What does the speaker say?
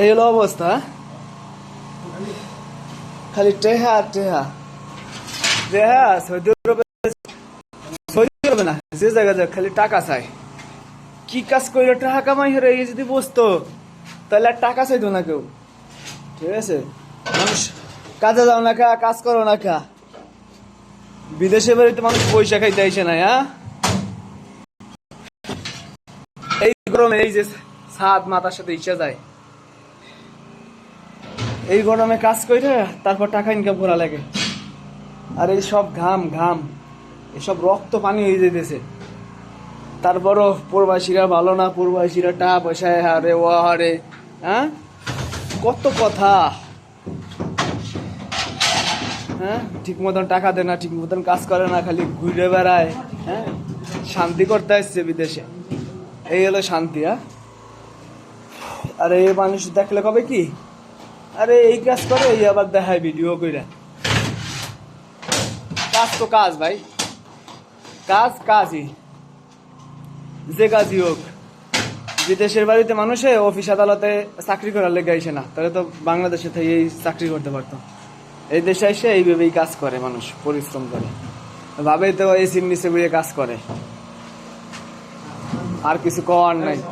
এই হলো অবস্থা খালি টেহা আর টেহা। টেহা, সৌদি আরবে না, যে জায়গা খালি টাকা চাই। কি কাজ করলে টাকা কামাই হরে এই যদি বসতো, তাহলে আর টাকা চাইতো না কেউ। ঠিক আছে? মানুষ কাজে যাও না কা, কাজ করো না কা। বিদেশে বাড়িতে মানুষ পয়সা খাইতে আইসে না হ্যাঁ এই গরমে এই যে ছাদ মাথার সাথে ইচ্ছা যায়। এই গরমে কাজ করে তারপর টাকা ইনকাম করা লাগে। আর এই সব ঘাম ঘাম, এসব রক্ত পানি হয়ে যেতেছে তারপরও প্রবাসীরা ভালো না, প্রবাসীরা টাকা পয়সা হারে, ও হারে হ্যাঁ? কত কথা। হ্যাঁ? ঠিক মতন টাকা দেয় না, ঠিক মতন কাজ করে না, খালি ঘুরে বেড়ায় হ্যাঁ? শান্তি করতে আসছে বিদেশে। এই হলো শান্তি হ্যাঁ? আরে এই মানুষ দেখলে কবে কি? আরে এই কাজ করে, এই আবার দেখায় ভিডিও কইরা। কাজ তো কাজ ভাই। কাজ কাজই। যে কাজই হোক। যে দেশের বাড়িতে মানুষে অফিস আদালতে চাকরি করার লেগে আইসে না। তাহলে তো বাংলাদেশে থেকে এই চাকরি করতে পারতো। এই দেশে এসে এইভাবেই কাজ করে মানুষ, পরিশ্রম করে। ভাবে তো এসির নিচে বইয়ে কাজ করে। और किसी को और नहीं।